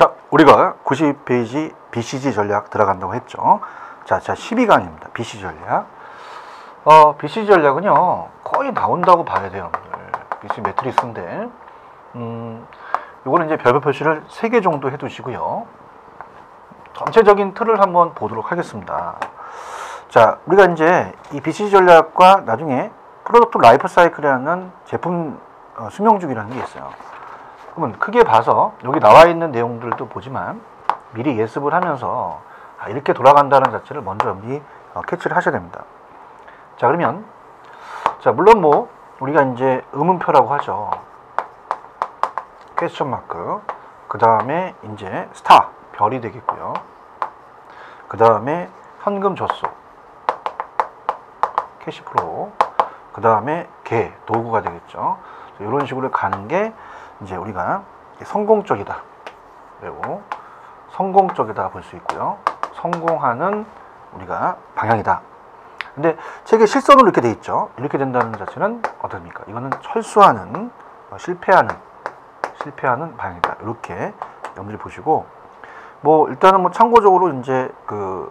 자, 우리가 90페이지 BCG 전략 들어간다고 했죠. 자, 자 12강입니다. BCG 전략. 어, BCG 전략은요, 거의 나온다고 봐야 돼요. BCG 매트리스인데, 음, 요거는 이제 별표 표시를 3개 정도 해두시고요. 전체적인 틀을 한번 보도록 하겠습니다. 자, 우리가 이제 이 BCG 전략과 나중에 프로덕트 라이프 사이클이라는 제품 어, 수명 주기라는 게 있어요. 그러면 크게 봐서 여기 나와 있는 내용들도 보지만 미리 예습을 하면서 아, 이렇게 돌아간다는 자체를 먼저 미리 어, 캐치를 하셔야 됩니다. 자, 그러면 자, 물론 뭐 우리가 이제 의문표라고 하죠. 퀘스천 마크. 그 다음에 이제 스타 별이 되겠고요. 그 다음에 현금 젖소 캐시프로 그 다음에 개 도구가 되겠죠. 이런 식으로 가는 게 이제 우리가 성공적이다. 그리고 성공적이다 볼 수 있고요. 성공하는 우리가 방향이다. 근데 책에 실선으로 이렇게 돼 있죠. 이렇게 된다는 자체는 어떻습니까? 이거는 철수하는 어, 실패하는 실패하는 방향이다. 이렇게 염두를 보시고 뭐 일단은 뭐 참고적으로 이제 그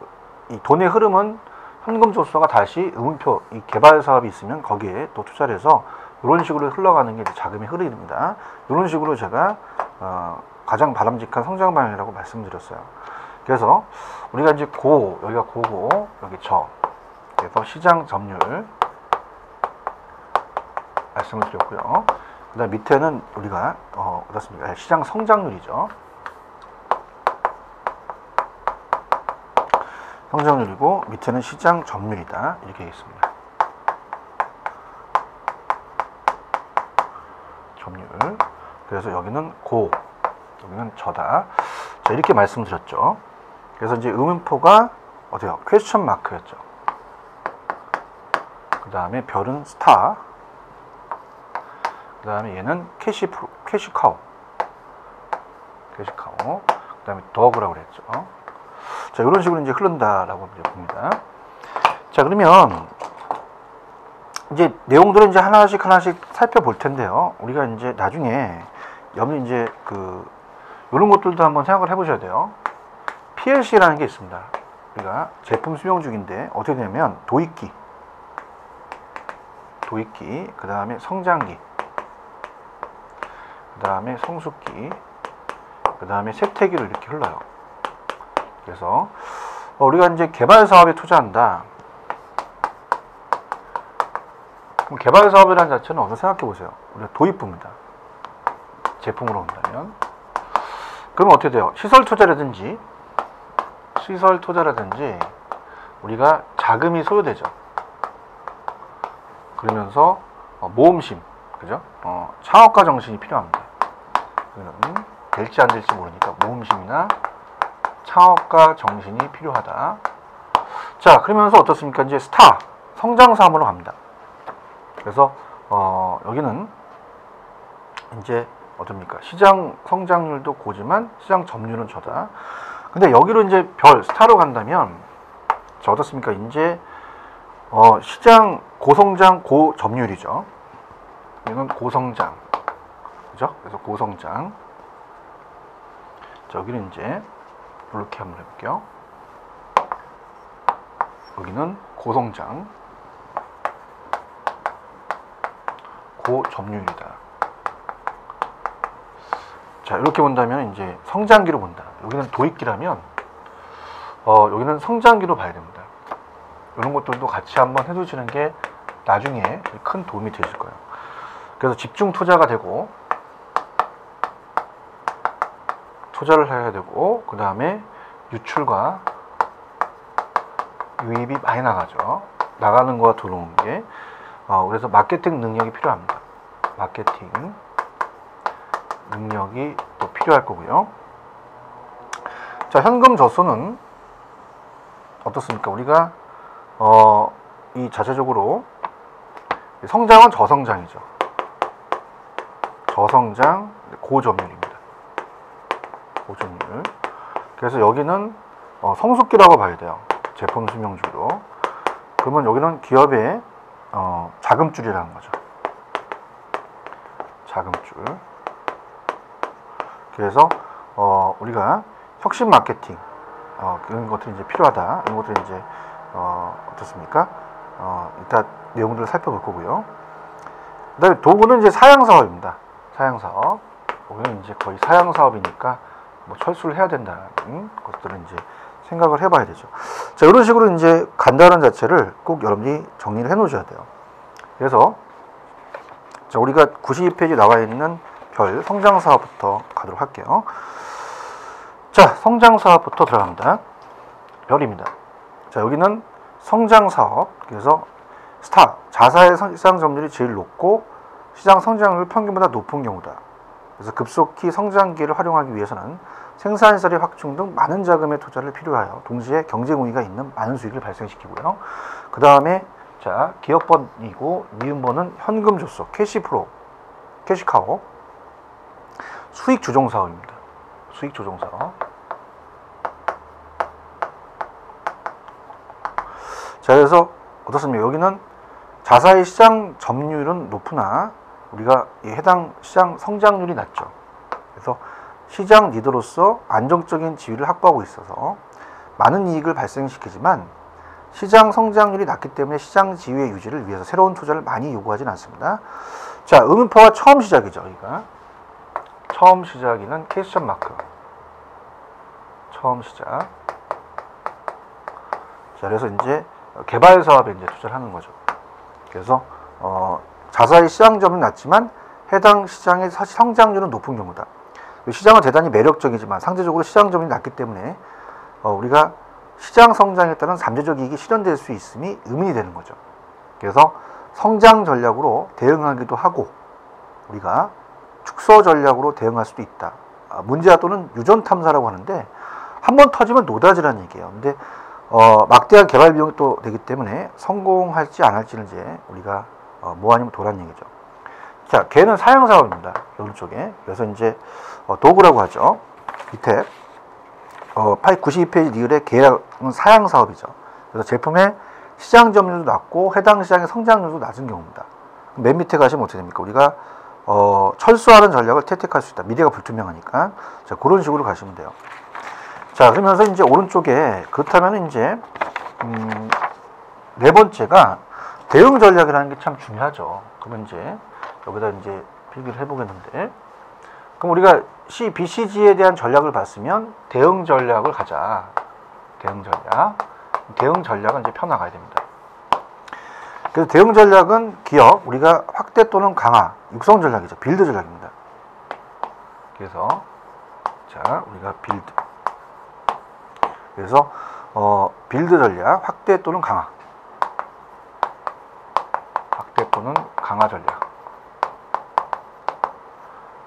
이 돈의 흐름은 현금 조서가 다시 의문표 이 개발 사업이 있으면 거기에 또 투자를 해서 이런 식으로 흘러가는 게 자금의 흐름입니다. 이런 식으로 제가 어, 가장 바람직한 성장 방향이라고 말씀드렸어요. 그래서 우리가 이제 고 여기가 고고 여기 저 그래서 시장 점유율 말씀을 드렸고요. 그다음 밑에는 우리가 어, 어떻습니까? 시장 성장률이죠. 성장률이고 밑에는 시장 점유율이다 이렇게 있습니다. 점유율. 그래서 여기는 고, 여기는 저다. 자 이렇게 말씀드렸죠. 그래서 이제 의문표가 어디요? 퀘스천 마크였죠. 그 다음에 별은 스타. 그 다음에 얘는 캐시 프로, 캐시 카우. 캐시 카우. 그 다음에 더그라고 그랬죠. 자, 이런 식으로 이제 흐른다라고 봅니다. 자, 그러면 이제 내용들은 이제 하나씩 하나씩 살펴볼 텐데요. 우리가 이제 나중에 염 이제 그 이런 것들도 한번 생각을 해보셔야 돼요. PLC라는 게 있습니다. 우리가 제품 수명 중인데 어떻게 되냐면 도입기, 도입기, 그 다음에 성장기, 그 다음에 성숙기, 그 다음에 세태기를 이렇게 흘러요. 그래서 어, 우리가 이제 개발 사업에 투자한다. 그럼 개발 사업이라는 자체는 어느 생각해 보세요. 우리가 도입부입니다. 제품으로 온다면. 그러면 어떻게 돼요? 시설 투자라든지 시설 투자라든지 우리가 자금이 소요되죠. 그러면서 어, 모험심, 그죠? 어, 창업가 정신이 필요합니다. 될지 안 될지 모르니까 모험심이나 창업가 정신이 필요하다. 자, 그러면서 어떻습니까? 이제 스타, 성장 사업으로 갑니다. 그래서, 어, 여기는 이제 어떻습니까? 시장 성장률도 고지만 시장 점유율은 저다. 근데 여기로 이제 별, 스타로 간다면, 자, 어떻습니까? 이제, 어, 시장 고성장, 고점유율이죠. 이건 고성장. 그죠? 그래서 고성장. 자, 여기는 이제 이렇게 한번 해볼게요. 여기는 고성장, 고점유율이다. 자, 이렇게 본다면 이제 성장기로 본다. 여기는 도입기라면, 어, 여기는 성장기로 봐야 됩니다. 이런 것들도 같이 한번 해두시는 게 나중에 큰 도움이 되실 거예요. 그래서 집중 투자가 되고, 투자를 해야 되고 그 다음에 유출과 유입이 많이 나가죠. 나가는 거와 들어오는 게 어, 그래서 마케팅 능력이 필요합니다. 마케팅 능력이 또 필요할 거고요. 자 현금 저수는 어떻습니까? 우리가 어, 이 자체적으로 성장은 저성장이죠. 저성장 고점유율입니다. 보존율. 그래서 여기는 어, 성숙기라고 봐야 돼요. 제품 수명주로. 그러면 여기는 기업의 어, 자금줄이라는 거죠. 자금줄. 그래서 어, 우리가 혁신 마케팅 어, 이런 것들이 이제 필요하다. 이런 것들이 이제 어, 어떻습니까? 어, 일단 내용들을 살펴볼 거고요. 그다음에 도구는 이제 사양 사업입니다. 사양 사업. 여기는 이제 거의 사양 사업이니까 뭐 철수를 해야 된다는 것들은 이제 생각을 해봐야 되죠. 자, 이런 식으로 이제 간단한 자체를 꼭 여러분이 정리를 해 놓으셔야 돼요. 그래서 자, 우리가 92페이지 나와 있는 별 성장 사업부터 가도록 할게요. 자, 성장 사업부터 들어갑니다. 별입니다. 자, 여기는 성장 사업. 그래서 스타, 자사의 시장 점유율이 제일 높고 시장 성장률 평균보다 높은 경우다. 그래서 급속히 성장기를 활용하기 위해서는 생산시설의 확충 등 많은 자금의 투자를 필요하여 동시에 우위가 있는 많은 수익을 발생시키고요. 그 다음에 자 기업번이고 미음번은 현금 조소, 캐시프로, 캐시카오, 수익 조정 사업입니다. 수익 조정 사업. 자 그래서 어떻습니까? 여기는 자사의 시장 점유율은 높으나 우리가 해당 시장 성장률이 낮죠. 그래서 시장 리더로서 안정적인 지위를 확보하고 있어서 많은 이익을 발생시키지만 시장 성장률이 낮기 때문에 시장 지위의 유지를 위해서 새로운 투자를 많이 요구하진 않습니다. 자, 음음표가 처음 시작이죠. 여기가 처음 시작이는 캐스션 마크. 처음 시작. 자, 그래서 이제 개발 사업에 이제 투자를 하는 거죠. 그래서 어, 자사의 시장 점은 낮지만 해당 시장의 성장률은 높은 경우다. 시장은 대단히 매력적이지만 상대적으로 시장 점이 낮기 때문에 어, 우리가 시장 성장에 따른 잠재적 이익이 실현될 수 있음이 의문이 되는 거죠. 그래서 성장 전략으로 대응하기도 하고 우리가 축소 전략으로 대응할 수도 있다. 아, 문제아 또는 유전 탐사라고 하는데 한 번 터지면 노다지라는 얘기예요. 근데 어, 막대한 개발 비용이 또 되기 때문에 성공할지 안 할지는 이제 우리가 어, 뭐 아니면 도란 얘기죠. 자, 걔는 사양 사업입니다. 오른쪽에. 그래서 이제 어, 도구라고 하죠. 밑에 어, 92페이지 리을의 계약은 사양 사업이죠. 그래서 제품의 시장 점유율도 낮고 해당 시장의 성장률도 낮은 경우입니다. 맨 밑에 가시면 어떻게 됩니까? 우리가 어, 철수하는 전략을 채택할 수 있다. 미래가 불투명하니까. 자, 그런 식으로 가시면 돼요. 자, 그러면서 이제 오른쪽에 그렇다면 이제 음, 네 번째가 대응 전략이라는 게 참 중요하죠. 그러면 이제 여기다 이제 필기를 해보겠는데 그럼 우리가 C, BCG에 대한 전략을 봤으면 대응 전략을 가자. 대응 전략. 대응 전략은 이제 펴나가야 됩니다. 그래서 대응 전략은 기업, 우리가 확대 또는 강화, 육성 전략이죠. 빌드 전략입니다. 그래서 자, 우리가 빌드. 그래서 어, 빌드 전략, 확대 또는 강화. 확대 또는 강화 전략.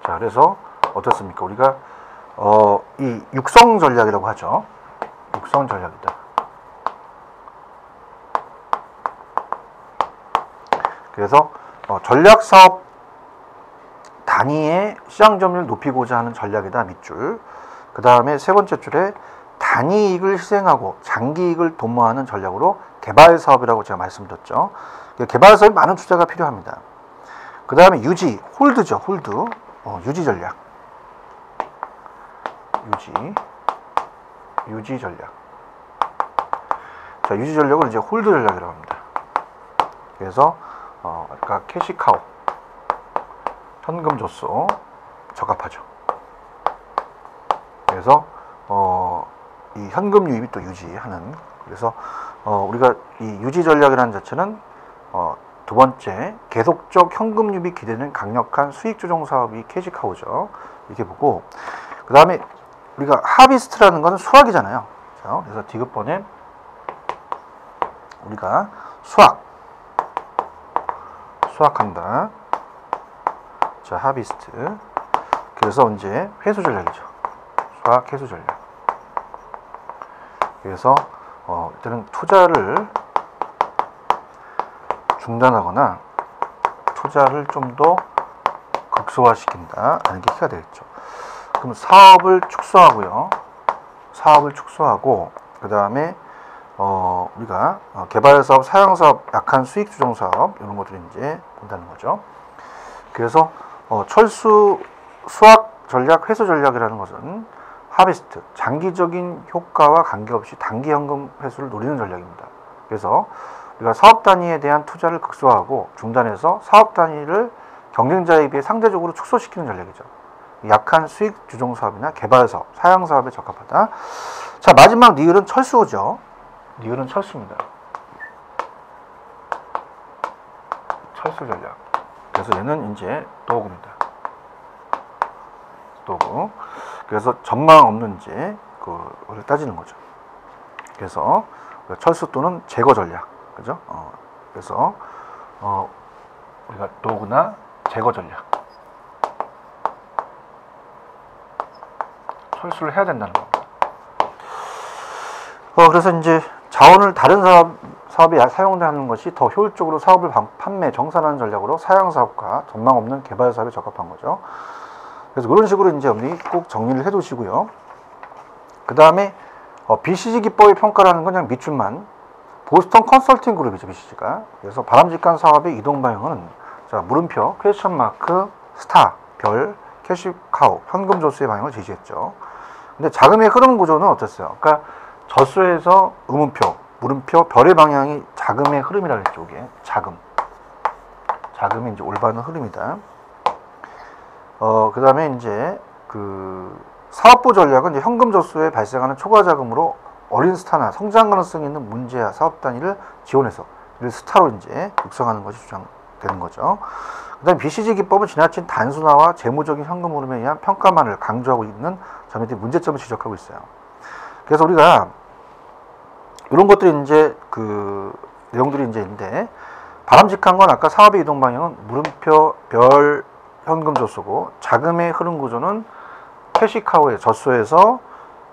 자, 그래서 어떻습니까? 우리가 어, 이 육성 전략이라고 하죠. 육성 전략이다. 그래서 어, 전략 사업 단위의 시장 점유율 높이고자 하는 전략이다 밑줄. 그 다음에 세 번째 줄에 단위 이익을 희생하고 장기 이익을 도모하는 전략으로 개발 사업이라고 제가 말씀드렸죠. 개발 사업에 많은 투자가 필요합니다. 그 다음에 유지, 홀드죠, 홀드. 어, 유지 전략. 유지. 유지 전략. 자, 유지 전략을 이제 홀드 전략이라고 합니다. 그래서, 어, 아까 캐시카우. 현금 줬어. 적합하죠. 그래서, 어, 이 현금 유입이 또 유지하는. 그래서, 어, 우리가 이 유지 전략이라는 자체는, 어, 두 번째, 계속적 현금 유입이 기대는 강력한 수익 조정 사업이 캐시카우죠. 이렇게 보고, 그 다음에 우리가 하비스트라는 것은 수확이잖아요. 자, 그래서 디귿번에 우리가 수확, 수확한다. 자, 하비스트. 그래서 이제 회수 전략이죠. 수확, 회수 전략. 그래서 어, 일단은 투자를 중단하거나 투자를 좀 더 극소화시킨다 라는 게 키가 되겠죠. 그럼 사업을 축소하고요. 사업을 축소하고 그 다음에 어, 우리가 어, 개발 사업, 사양 사업, 약한 수익 조정 사업 이런 것들을 이제 본다는 거죠. 그래서 어, 철수 수학 전략, 회수 전략이라는 것은 하베스트, 장기적인 효과와 관계없이 단기 현금 회수를 노리는 전략입니다. 그래서 우리가 사업 단위에 대한 투자를 극소화하고 중단해서 사업 단위를 경쟁자에 비해 상대적으로 축소시키는 전략이죠. 약한 수익 주종 사업이나 개발 사업, 사양 사업에 적합하다. 자, 마지막 니을은 철수죠. 니을은 철수입니다. 철수 전략. 그래서 얘는 이제 도구입니다. 도구. 그래서 전망 없는지 그를 따지는 거죠. 그래서 철수 또는 제거 전략. 그죠? 어, 그래서 어, 우리가 도구나 제거 전략. 철수를 해야 된다는 겁니다. 어, 그래서 이제 자원을 다른 사업, 사업에 사용하는 것이 더 효율적으로 사업을 판매, 정산하는 전략으로 사양 사업과 전망 없는 개발 사업에 적합한 거죠. 그래서 그런 식으로 이제 우리 꼭 정리를 해 두시고요. 그 다음에 어, BCG 기법의 평가라는 건 그냥 밑줄만 보스턴 컨설팅 그룹이죠, BCG가. 그래서 바람직한 사업의 이동 방향은 자, 물음표, 퀘스천 마크, 스타, 별, 캐시 카우, 현금 조수의 방향을 제시했죠. 근데 자금의 흐름 구조는 어땠어요? 그러니까 젖소에서 의문표, 물음표, 별의 방향이 자금의 흐름이라 그랬죠. 이게 자금. 자금이 이제 올바른 흐름이다. 어, 그 다음에 이제 그 사업부 전략은 이제 현금 젖소에 발생하는 초과 자금으로 어린 스타나 성장 가능성이 있는 문제야 사업 단위를 지원해서 이를 스타로 이제 육성하는 것이 주장되는 거죠. 그다음 BCG 기법은 지나친 단순화와 재무적인 현금 흐름에 의한 평가만을 강조하고 있는 점에 대해 문제점을 지적하고 있어요. 그래서 우리가 이런 것들이 이제 그 내용들이 이제 있는데 바람직한 건 아까 사업의 이동 방향은 물음표 별 현금 젖소고 자금의 흐름 구조는 캐시카우의 젖소에서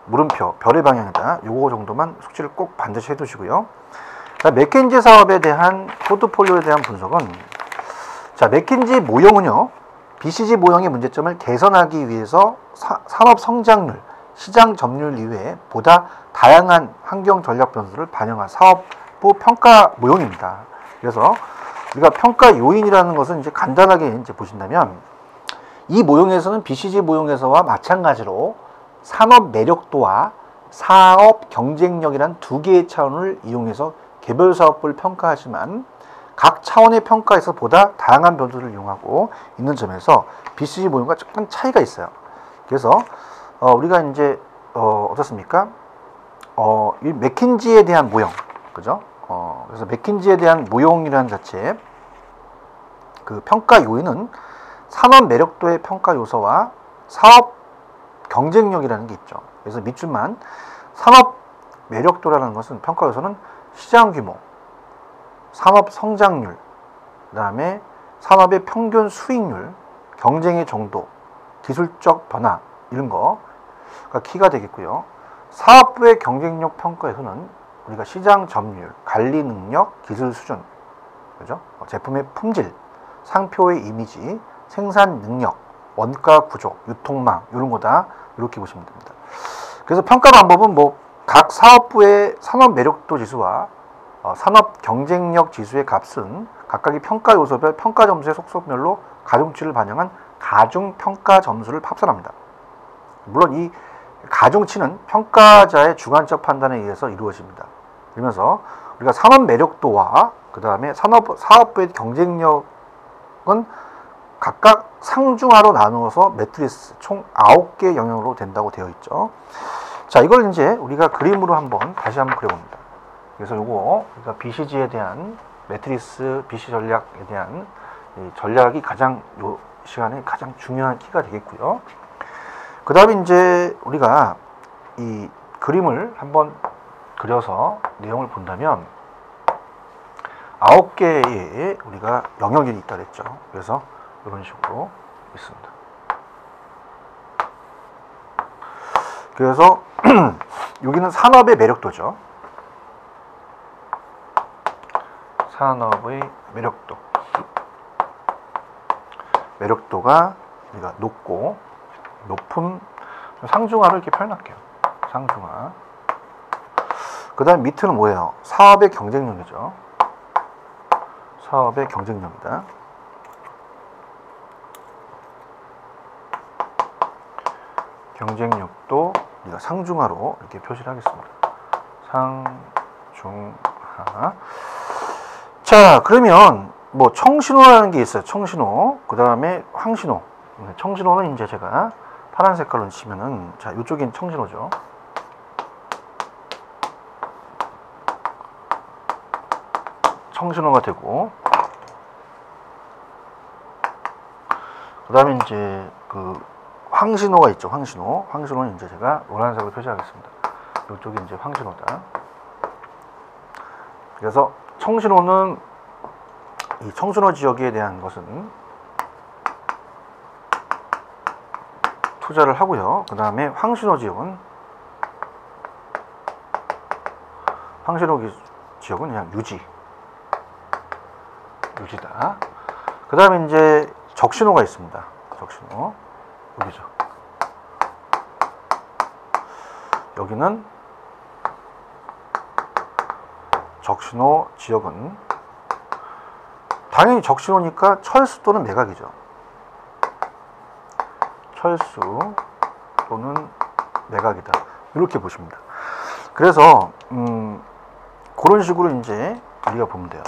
물음표 별의 방향이다. 요거 정도만 숙지를 꼭 반드시 해두시고요. 자, 맥켄지 사업에 대한 포트폴리오에 대한 분석은 자 맥켄지 모형은요 BCG 모형의 문제점을 개선하기 위해서 사, 산업 성장률 시장 점유율 이외에 보다 다양한 환경 전략 변수를 반영한 사업부 평가 모형입니다. 그래서 우리가 평가 요인이라는 것은 이제 간단하게 이제 보신다면 이 모형에서는 BCG 모형에서와 마찬가지로 산업 매력도와 사업 경쟁력이란 두 개의 차원을 이용해서 개별 사업부를 평가하지만 각 차원의 평가에서 보다 다양한 변수를 이용하고 있는 점에서 BCG 모형과 조금 차이가 있어요. 그래서 어, 우리가 이제 어, 어떻습니까? 어, 이 맥킨지에 대한 모형, 그죠? 어, 그래서 맥킨지에 대한 모형이라는 자체 그 평가 요인은 산업 매력도의 평가 요소와 사업 경쟁력이라는 게 있죠. 그래서 밑줄만 산업 매력도라는 것은 평가 요소는 시장 규모, 산업 성장률, 그다음에 산업의 평균 수익률, 경쟁의 정도, 기술적 변화 이런 거 그러니까 키가 되겠고요. 사업부의 경쟁력 평가에서는 우리가 시장 점유율, 관리 능력, 기술 수준, 그죠? 어, 제품의 품질, 상표의 이미지, 생산 능력, 원가 구조, 유통망 이런 거다 이렇게 보시면 됩니다. 그래서 평가 방법은 뭐 각 사업부의 산업 매력도 지수와 어, 산업 경쟁력 지수의 값은 각각의 평가 요소별 평가 점수의 속속별로 가중치를 반영한 가중 평가 점수를 합산합니다. 물론 이 가중치는 평가자의 주관적 판단에 의해서 이루어집니다. 그러면서 우리가 산업 매력도와 그 다음에 산업 사업부의 경쟁력은 각각 상중하로 나누어서 매트리스 총 9개 영역으로 된다고 되어 있죠. 자, 이걸 이제 우리가 그림으로 한번 다시 한번 그려봅니다. 그래서 요거 우리가 BCG에 대한 매트리스 BC 전략에 대한 전략이 가장 요 시간에 가장 중요한 키가 되겠고요. 그 다음에 이제 우리가 이 그림을 한번 그려서 내용을 본다면 아홉 개의 우리가 영역이 있다 그랬죠. 그래서 이런 식으로 있습니다. 그래서 여기는 산업의 매력도죠. 산업의 매력도. 매력도가 우리가 높고 높은 상중하를 이렇게 표현할게요. 상중하. 그 다음 밑은 뭐예요? 사업의 경쟁력이죠. 사업의 경쟁력이다. 경쟁력도 우리가 상중하로 이렇게 표시를 하겠습니다. 상중하. 자, 그러면 뭐 청신호라는 게 있어요. 청신호. 그 다음에 황신호. 네, 청신호는 이제 제가 파란 색깔로 치면은 자, 이쪽엔 청신호죠. 청신호가 되고 그 다음에 이제 그 황신호가 있죠. 황신호. 황신호는 이제 제가 노란색으로 표시하겠습니다. 이쪽이 이제 황신호다. 그래서 청신호는 이 청신호 지역에 대한 것은 투자를 하고요. 그 다음에 황신호 지역은 황신호 지역은 그냥 유지 유지다. 그 다음에 이제 적신호가 있습니다. 적신호 여기죠. 여기는 적신호 지역은 당연히 적신호니까 철수 또는 매각이죠. 철수 또는 매각이다. 이렇게 보십니다. 그래서 음, 그런 식으로 이제 우리가 보면 돼요.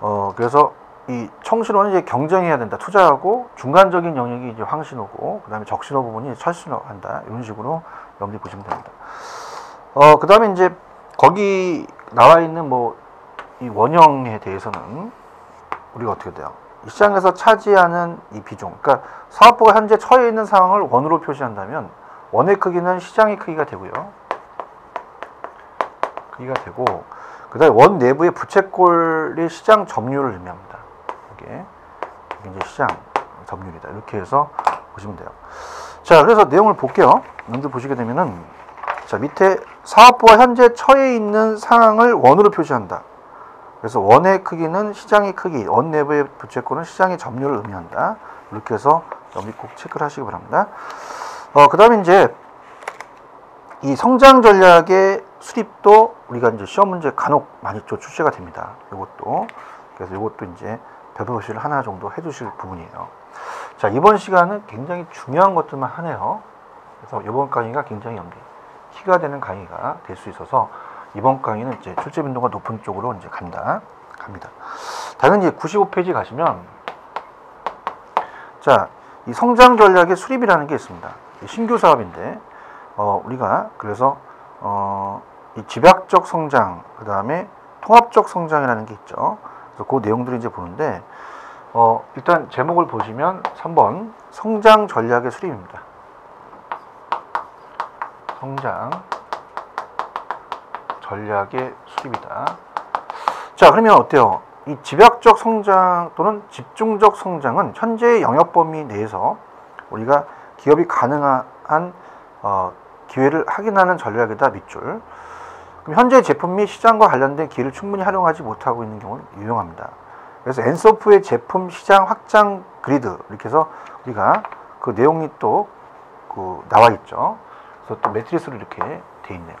어, 그래서 이 청신호는 이제 경쟁해야 된다. 투자하고 중간적인 영역이 이제 황신호고, 그 다음에 적신호 부분이 철신호 한다. 이런 식으로 염두에 보시면 됩니다. 어, 그 다음에 이제 거기 나와 있는 뭐 이 원형에 대해서는 우리가 어떻게 돼요? 이 시장에서 차지하는 이 비중, 그러니까 사업부가 현재 처해 있는 상황을 원으로 표시한다면 원의 크기는 시장의 크기가 되고요. 크기가 되고, 그 다음에 원 내부의 부채꼴이 시장 점유율을 의미합니다. 이게, 이제 시장 점유율이다. 이렇게 해서 보시면 돼요. 자, 그래서 내용을 볼게요. 여러분들 보시게 되면은, 자, 밑에 사업부가 현재 처해 있는 상황을 원으로 표시한다. 그래서 원의 크기는 시장의 크기, 원 내부의 부채꼴은 시장의 점유를 의미한다. 이렇게 해서 여기 꼭 체크를 하시기 바랍니다. 어, 그 다음에 이제 이 성장 전략의 수립도 우리가 이제 시험 문제 간혹 많이 좀 출제가 됩니다. 이것도. 그래서 이것도 이제 별표시를 하나 정도 해주실 부분이에요. 자, 이번 시간은 굉장히 중요한 것들만 하네요. 그래서 이번 강의가 굉장히 연기, 키가 되는 강의가 될 수 있어서 이번 강의는 이제 출제 빈도가 높은 쪽으로 이제 간다. 갑니다. 당연히 95페이지 가시면 자, 이 성장 전략의 수립이라는 게 있습니다. 신규 사업인데 어, 우리가 그래서 어, 이 집약적 성장, 그 다음에 통합적 성장이라는 게 있죠. 그래서 그 내용들을 이제 보는데 어, 일단 제목을 보시면 3번 성장 전략의 수립입니다. 성장 전략의 수립이다. 자, 그러면 어때요? 이 집약적 성장 또는 집중적 성장은 현재의 영역 범위 내에서 우리가 기업이 가능한 어, 기회를 확인하는 전략이다 밑줄. 그럼 현재 제품 및 시장과 관련된 기회를 충분히 활용하지 못하고 있는 경우는 유용합니다. 그래서 엔소프의 제품 시장 확장 그리드 이렇게 해서 우리가 그 내용이 또 그 나와 있죠. 그래서 또 매트리스로 이렇게 돼 있네요.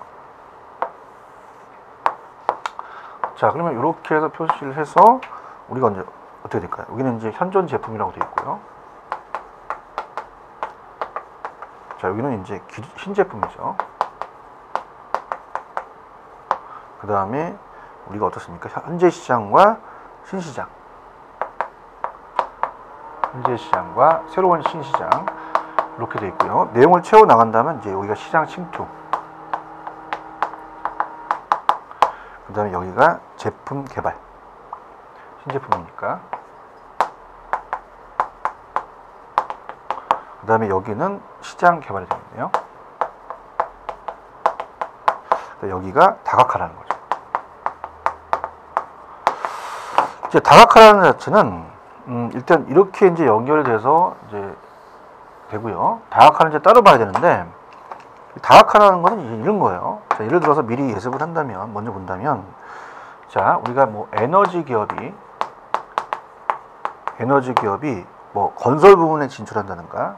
자, 그러면 이렇게 해서 표시를 해서 우리가 이제 어떻게 될까요? 여기는 이제 현존 제품이라고 되어 있고요. 자, 여기는 이제 신제품이죠. 그 다음에 우리가 어떻습니까? 현재 시장과 신시장. 현재 시장과 새로운 신시장. 이렇게 되어 있고요. 내용을 채워 나간다면 이제 여기가 시장 침투. 그 다음에 여기가 제품 개발. 신제품이니까. 그 다음에 여기는 시장 개발이 되겠네요. 여기가 다각화라는 거죠. 이제 다각화라는 자체는 음, 일단 이렇게 이제 연결돼서 이제 되고요. 다각화는 이제 따로 봐야 되는데 다각화라는 것은 이런 거예요. 자, 예를 들어서 미리 예습을 한다면 먼저 본다면 자 우리가 뭐 에너지 기업이 에너지 기업이 뭐 건설 부분에 진출한다든가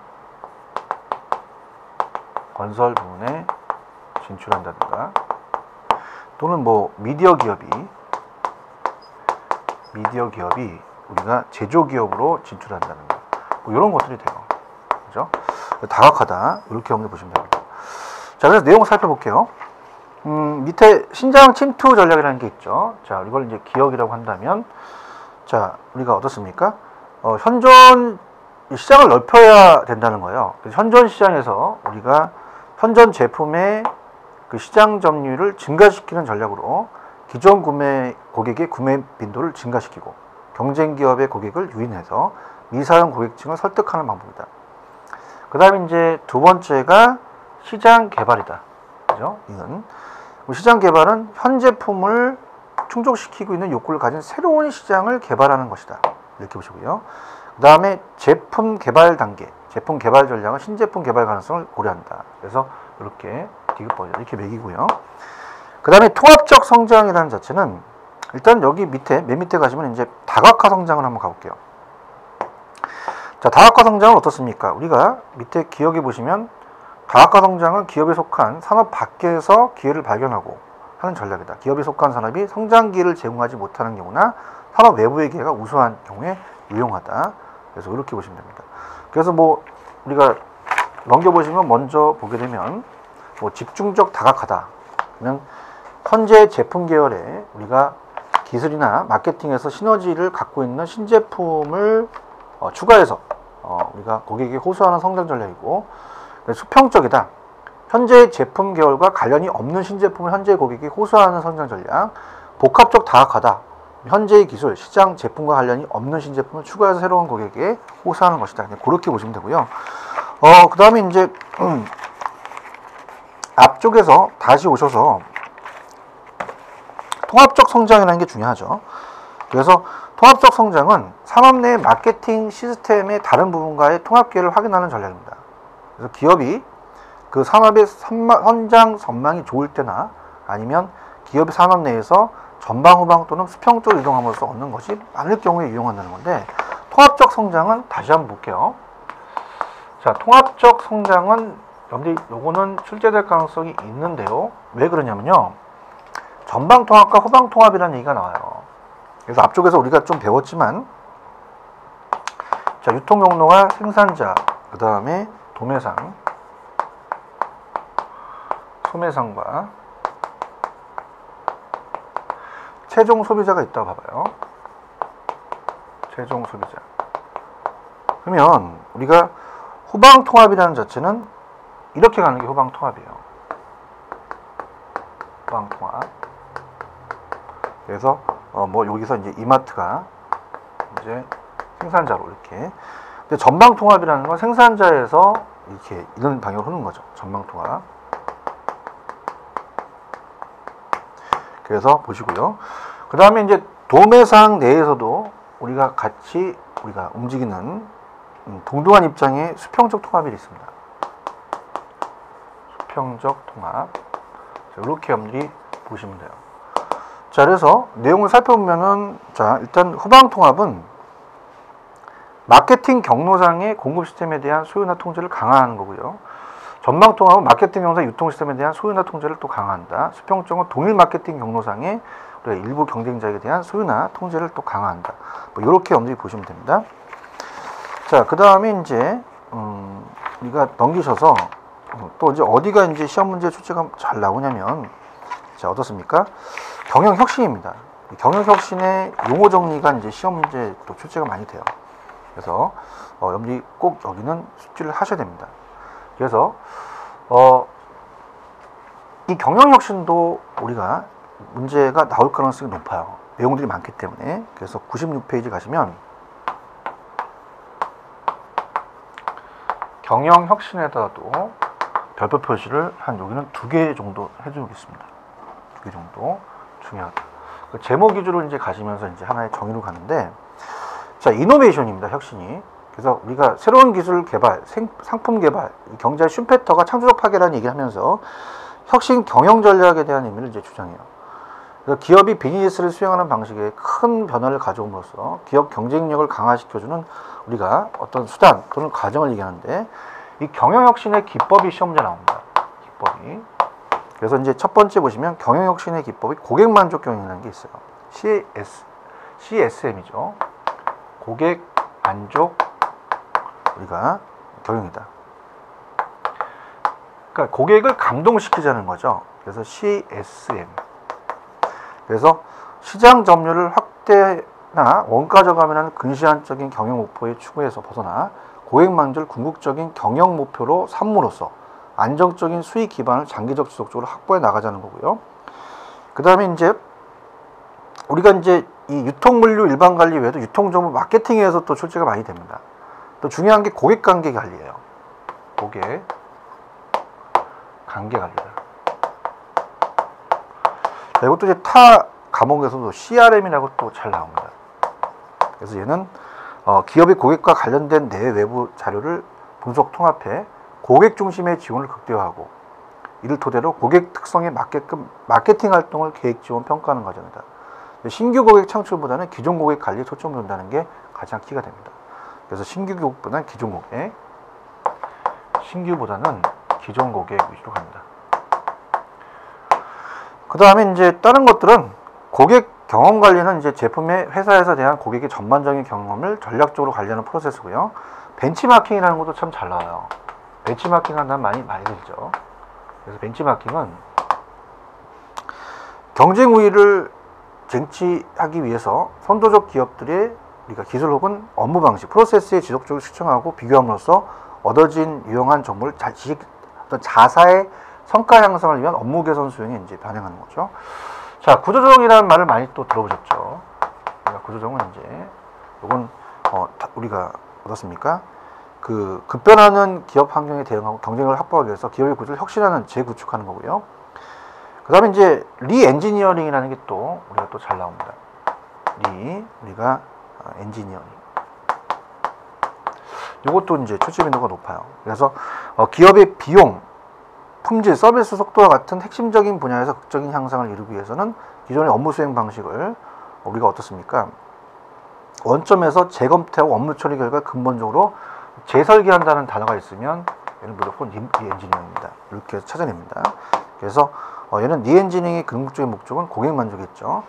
건설 부분에 진출한다든가 또는 뭐 미디어 기업이 미디어 기업이 우리가 제조 기업으로 진출한다는 거. 뭐 이런 것들이 돼요. 그죠? 다각화다. 이렇게 한번 보시면 됩니다. 자, 그래서 내용을 살펴볼게요. 음, 밑에 신장 침투 전략이라는 게 있죠. 자, 이걸 이제 기억이라고 한다면, 자, 우리가 어떻습니까? 어, 현존 시장을 넓혀야 된다는 거예요. 현존 시장에서 우리가 현존 제품의 그 시장 점유율을 증가시키는 전략으로 기존 구매 고객의 구매 빈도를 증가시키고 경쟁 기업의 고객을 유인해서 미사용 고객층을 설득하는 방법이다. 그 다음에 이제 두 번째가 시장 개발이다. 그죠? 이는 시장 개발은 현 제품을 충족시키고 있는 욕구를 가진 새로운 시장을 개발하는 것이다. 이렇게 보시고요. 그 다음에 제품 개발 단계, 제품 개발 전략은 신제품 개발 가능성을 고려한다. 그래서 이렇게 디귿번 이렇게 매기고요. 그 다음에 통합적 성장이라는 자체는 일단 여기 밑에 맨 밑에 가시면 이제 다각화 성장을 한번 가볼게요. 자, 다각화 성장은 어떻습니까? 우리가 밑에 기억해 보시면 다각화 성장은 기업에 속한 산업 밖에서 기회를 발견하고 하는 전략이다. 기업에 속한 산업이 성장 기회를 제공하지 못하는 경우나 산업 외부의 기회가 우수한 경우에 유용하다. 그래서 이렇게 보시면 됩니다. 그래서 뭐 우리가 넘겨보시면 먼저 보게 되면 뭐 집중적 다각화다. 그러면 현재 제품 계열에 우리가 기술이나 마케팅에서 시너지를 갖고 있는 신제품을 어, 추가해서 어, 우리가 고객에게 호소하는 성장 전략이고 수평적이다. 현재 제품 계열과 관련이 없는 신제품을 현재 고객에게 호소하는 성장 전략. 복합적 다각화다. 현재의 기술, 시장 제품과 관련이 없는 신제품을 추가해서 새로운 고객에게 호소하는 것이다. 그렇게 보시면 되고요. 어, 그 다음에 이제, 음, 앞쪽에서 다시 오셔서 통합적 성장이라는 게 중요하죠. 그래서 통합적 성장은 산업 내 마케팅 시스템의 다른 부분과의 통합 기회를 확인하는 전략입니다. 그래서 기업이 그 산업의 현장 전망이 좋을 때나 아니면 기업의 산업 내에서 전방 후방 또는 수평적으로 이동함으로써 얻는 것이 많을 경우에 유용한다는 건데 통합적 성장은 다시 한번 볼게요. 자, 통합적 성장은 여러분들이 요거는 출제될 가능성이 있는데요. 왜 그러냐면요. 전방 통합과 후방 통합이라는 얘기가 나와요. 그래서 앞쪽에서 우리가 좀 배웠지만 자, 유통 경로가 생산자, 그 다음에 도매상, 소매상과 최종 소비자가 있다고 봐봐요. 최종 소비자. 그러면 우리가 후방 통합이라는 자체는 이렇게 가는 게 후방 통합이에요. 후방 통합. 그래서 어 뭐 여기서 이제 이마트가 이제 생산자로 이렇게. 근데 전방 통합이라는 건 생산자에서 이렇게 이런 방향으로 흐는 거죠. 전방 통합. 그래서 보시고요. 그 다음에 이제 도매상 내에서도 우리가 같이 우리가 움직이는 음, 동등한 입장의 수평적 통합이 있습니다. 수평적 통합. 이렇게 여러분들이 보시면 돼요. 자, 그래서 내용을 살펴보면은, 자, 일단 후방 통합은 마케팅 경로상의 공급 시스템에 대한 소유나 통제를 강화하는 거고요. 전방 통합은 마케팅 경로상 유통 시스템에 대한 소유나 통제를 또 강화한다. 수평적은 동일 마케팅 경로상의 일부 경쟁자에 대한 소유나 통제를 또 강화한다. 뭐 이렇게 염두에 보시면 됩니다. 자, 그 다음에 이제 음, 우리가 넘기셔서 어, 또 이제 어디가 이제 시험 문제 출제가 잘 나오냐면 자 어떻습니까? 경영 혁신입니다. 경영 혁신의 용어 정리가 이제 시험 문제 또 출제가 많이 돼요. 그래서 어, 여러분들이 꼭 여기는 숙지를 하셔야 됩니다. 그래서 어, 이 경영 혁신도 우리가 문제가 나올 가능성이 높아요. 내용들이 많기 때문에. 그래서 96페이지 가시면 경영 혁신에다도 별표 표시를 한 여기는 두 개 정도 해주겠습니다. 두 개 정도 중요하다. 그 제목 위주로 이제 가시면서 이제 하나의 정의로 가는데 자 이노베이션입니다. 혁신이. 그래서 우리가 새로운 기술 개발, 생, 상품 개발, 경제 슈페터가 창조적 파괴라는 얘기를 하면서 혁신 경영 전략에 대한 의미를 이제 주장해요. 그래서 기업이 비즈니스를 수행하는 방식에 큰 변화를 가져옴으로써 기업 경쟁력을 강화시켜주는 우리가 어떤 수단 또는 과정을 얘기하는데 이 경영혁신의 기법이 시험 문제 나옵니다. 기법이. 그래서 이제 첫 번째 보시면 경영혁신의 기법이 고객만족 경영이라는 게 있어요. CS, CSM이죠. 고객 만족 우리가 경영이다. 그러니까 고객을 감동시키자는 거죠. 그래서 CSM. 그래서 시장 점유율을 확대나 원가 저감이라는 근시안적인 경영 목표의 추구에서 벗어나 고객 만족을 궁극적인 경영 목표로 삼므로써 안정적인 수익 기반을 장기적 지속적으로 확보해 나가자는 거고요. 그 다음에 이제 우리가 이제 이 유통물류 일반 관리 외에도 유통정보 마케팅에서 또 출제가 많이 됩니다. 또 중요한 게 고객 관계 관리예요. 고객 관계 관리다. 이것도 이제 타 과목에서도 CRM이라고 또 잘 나옵니다. 그래서 얘는 어, 기업의 고객과 관련된 내 외부 자료를 분석 통합해 고객 중심의 지원을 극대화하고 이를 토대로 고객 특성에 맞게끔 마케팅 활동을 계획 지원 평가하는 과정이다. 신규 고객 창출보다는 기존 고객 관리에 초점을 둔다는 게 가장 키가 됩니다. 그래서 신규 고객보다는 기존 고객, 신규보다는 기존 고객 위주로 갑니다. 그 다음에 이제 다른 것들은 고객 경험 관리는 이제 제품의 회사에서 대한 고객의 전반적인 경험을 전략적으로 관리하는 프로세스고요. 벤치마킹이라는 것도 참 잘 나와요. 벤치마킹 한다면 많이 많이 들죠. 그래서 벤치마킹은 경쟁 우위를 쟁취하기 위해서 선도적 기업들의 우리가 기술 혹은 업무 방식, 프로세스에 지속적으로 시청하고 비교함으로써 얻어진 유용한 정보를 자, 지식, 어떤 자사의 성과 향상을 위한 업무 개선 수행에 이제 반영하는 거죠. 자, 구조조정이라는 말을 많이 또 들어보셨죠. 구조조정은 이제, 이건, 어, 우리가 어떻습니까? 그 급변하는 기업 환경에 대응하고 경쟁을 확보하기 위해서 기업의 구조를 혁신하는 재구축하는 거고요. 그 다음에 이제 리엔지니어링이라는 게 또 우리가 또 잘 나옵니다. 리 우리가 어, 엔지니어링. 이것도 이제 출제 빈도가 높아요. 그래서 어, 기업의 비용, 품질, 서비스 속도와 같은 핵심적인 분야에서 극적인 향상을 이루기 위해서는 기존의 업무 수행 방식을 우리가 어떻습니까? 원점에서 재검토하고 업무 처리 결과 근본적으로 재설계한다는 단어가 있으면 얘는 무조건 리엔지니어입니다. 이렇게 찾아냅니다. 그래서 어, 얘는 리엔지니어의 궁극적인 목적은 고객 만족이죠.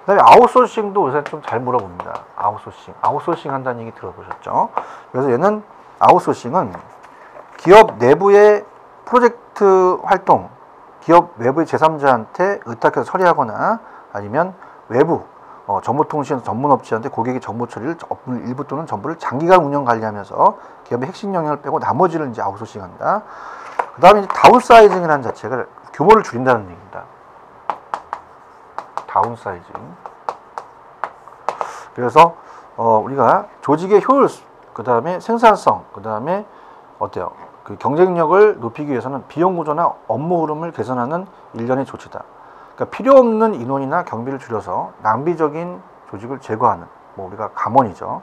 그 다음에 아웃소싱도 요새 좀 잘 물어봅니다. 아웃소싱. 아웃소싱 한다는 얘기 들어보셨죠? 그래서 얘는 아웃소싱은 기업 내부의 프로젝트 활동, 기업 외부의 제3자한테 의탁해서 처리하거나 아니면 외부 어, 정보통신 전문 업체한테 고객의 정보 처리를 일부 또는 전부를 장기간 운영 관리하면서 기업의 핵심 영역을 빼고 나머지를 이제 아웃소싱한다. 그 다음에 다운사이징이라는 자체가 규모를 줄인다는 얘기입니다. 다운사이징. 그래서 어, 우리가 조직의 효율, 그 다음에 생산성, 그 다음에 어때요? 그 경쟁력을 높이기 위해서는 비용 구조나 업무 흐름을 개선하는 일련의 조치다. 그러니까 필요 없는 인원이나 경비를 줄여서 낭비적인 조직을 제거하는 뭐 우리가 감원이죠.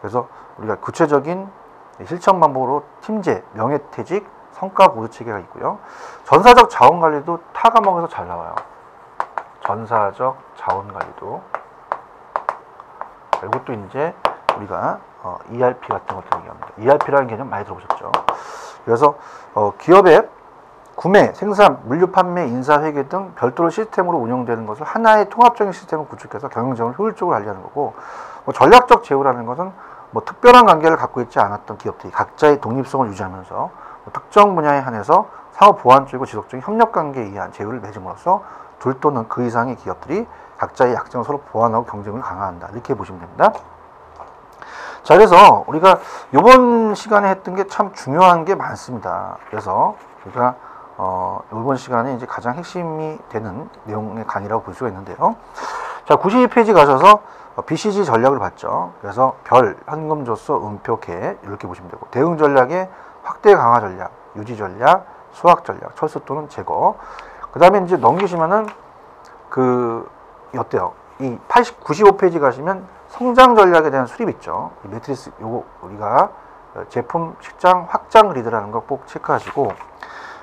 그래서 우리가 구체적인 실천 방법으로 팀제, 명예퇴직, 성과 보수 체계가 있고요. 전사적 자원 관리도 타 과목에서 잘 나와요. 전사적 자원 관리도 이것도 이제 우리가 어, ERP 같은 것들 얘기합니다. ERP라는 개념 많이 들어보셨죠. 그래서 어, 기업의 구매, 생산, 물류 판매, 인사, 회계 등 별도로 시스템으로 운영되는 것을 하나의 통합적인 시스템을 구축해서 경영정을 효율적으로 관리하는 거고 뭐 전략적 제휴라는 것은 뭐 특별한 관계를 갖고 있지 않았던 기업들이 각자의 독립성을 유지하면서 뭐 특정 분야에 한해서 사업 보완적이고 지속적인 협력 관계에 의한 제휴를 맺음으로써 둘 또는 그 이상의 기업들이 각자의 약점을 서로 보완하고 경쟁을 강화한다. 이렇게 보시면 됩니다. 자, 그래서 우리가 이번 시간에 했던 게 참 중요한 게 많습니다. 그래서 우리가 어, 이번 시간에 이제 가장 핵심이 되는 내용의 강의라고 볼 수가 있는데요. 자, 92페이지 가셔서 BCG 전략을 봤죠. 그래서 별, 현금 조서, 음표, 개 이렇게 보시면 되고 대응 전략의 확대 강화 전략, 유지 전략, 수학 전략, 철수 또는 제거. 그 다음에 이제 넘기시면은 그 어때요? 이 80, 95페이지 가시면 성장 전략에 대한 수립 있죠. 이 매트리스 요거 우리가 제품 식장 확장 리드라는 거 꼭 체크하시고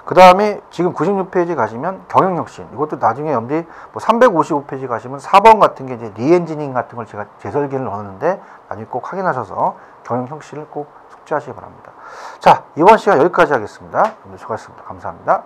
그 다음에 지금 96페이지 가시면 경영혁신 이것도 나중에 염리 뭐 355페이지 가시면 4번 같은 게 이제 리엔지닝 같은 걸 제가 재설계를 넣었는데 나중에 꼭 확인하셔서 경영혁신을 꼭 숙지하시기 바랍니다. 자 이번 시간 여기까지 하겠습니다. 수고하셨습니다. 감사합니다.